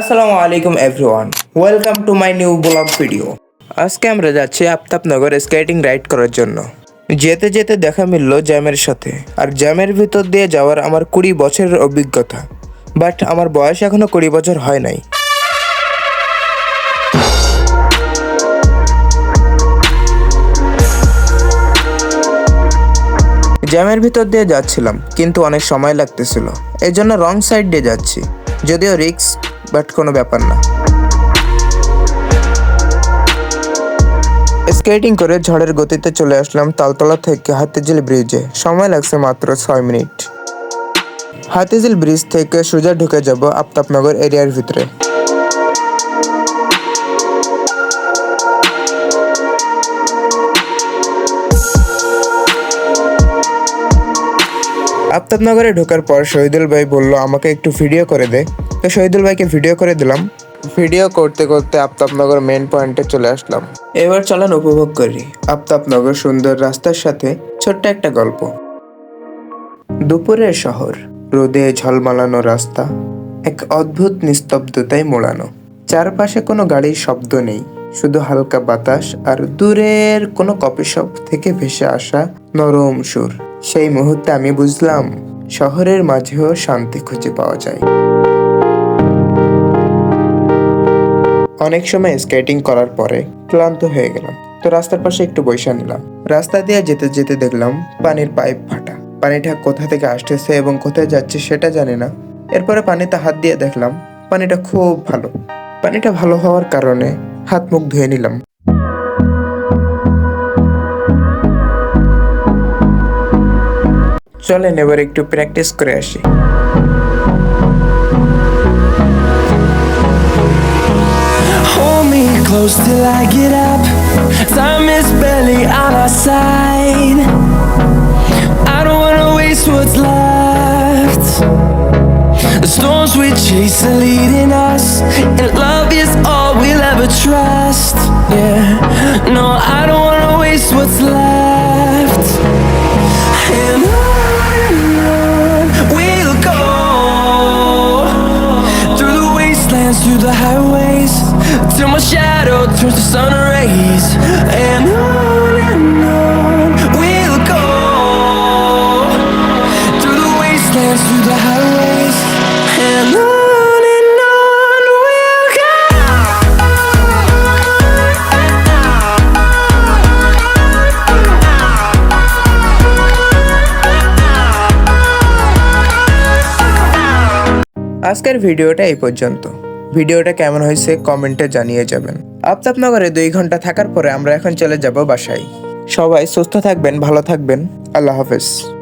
আসসালামু আলাইকুম everyone. Welcome to my new blog video আজকে আমরা যাচ্ছি আফতাবনগর স্কেটিং রাইড করার জন্য। যেতে যেতে দেখা মিলল জ্যামের সাথে। আর জ্যামের ভিতর দিয়ে যাওয়ার আমার কুড়ি বছরের অভিজ্ঞতা। বাট আমার বয়স এখনও কুড়ি বছর হয় নাই। জ্যামের ভিতর দিয়ে যাচ্ছিলাম, কিন্তু অনেক সময় লাগতেছিল। এই জন্য রং সাইড দিয়ে যাচ্ছি। যদিও রিক্স বাট কোনো ব্যাপার না। স্কেটিং করে ঝড়ের গতিতে চলে আসলাম তালতলা থেকে হাতিঝিল ব্রিজে। সময় লাগছে মাত্র ছয় মিনিট। হাতিঝিল ব্রিজ থেকে সোজা ঢুকে যাব আফতাবনগর এরিয়ার ভিতরে। আফতাবনগরে ঢোকার পর শহীদুল ভাই বলল, আমাকে একটু ভিডিও করে দে। তো শহীদুল ভাইকে ভিডিও করে দিলাম। ভিডিও করতে করতে আফতাবনগর মেন পয়েন্টে চলে আসলাম। এবার চলেন উপভোগ করি আফতাবনগর সুন্দর রাস্তার সাথে ছোট্ট একটা গল্প। দুপুরের শহর, রোদে ঝলমালানো রাস্তা, এক অদ্ভুত নিস্তব্ধতায় মোড়ানো। চারপাশে কোনো গাড়ির শব্দ নেই, শুধু হালকা বাতাস আর দূরের কোনো কপি শপ থেকে ভেসে আসা নরম সুর। সেই মুহূর্তে আমি বুঝলাম, শহরের মাঝেও শান্তি খুঁজে পাওয়া যায়। অনেক সময় স্কেটিং করার পরে ক্লান্ত হয়ে গেলাম। তো রাস্তার পাশে একটু বৈশা নিলাম। রাস্তা দিয়ে যেতে যেতে দেখলাম পানির পাইপ ফাটা। পানিটা কোথা থেকে আসতেছে এবং কোথায় যাচ্ছে সেটা জানি না। এরপরে পানিতে হাত দিয়ে দেখলাম, পানিটা খুব ভালো। পানিটা ভালো হওয়ার কারণে হাত মুখ ধুয়ে নিলাম। চলেন এবার একটু প্র্যাকটিস করে আসি Hold me close till I get up. Time is barely on our side. I don't wanna waste what's left. The storms we chase are leading us, and love is all we'll ever trust. Yeah, no, I don't wanna waste what's left. till my shadow turns to sun rays. And on and on we'll go through the wastelands, through the highways, and on and on we'll আজকের ভিডিওটা এই পর্যন্ত ভিডিওটা কেমন হয়েছে কমেন্টে জানিয়ে যাবেন। আফতাবনগরে দুই ঘণ্টা থাকার পরে আমরা এখন চলে যাব বাসায়। সবাই সুস্থ থাকবেন, ভালো থাকবেন। আল্লাহ হাফেজ।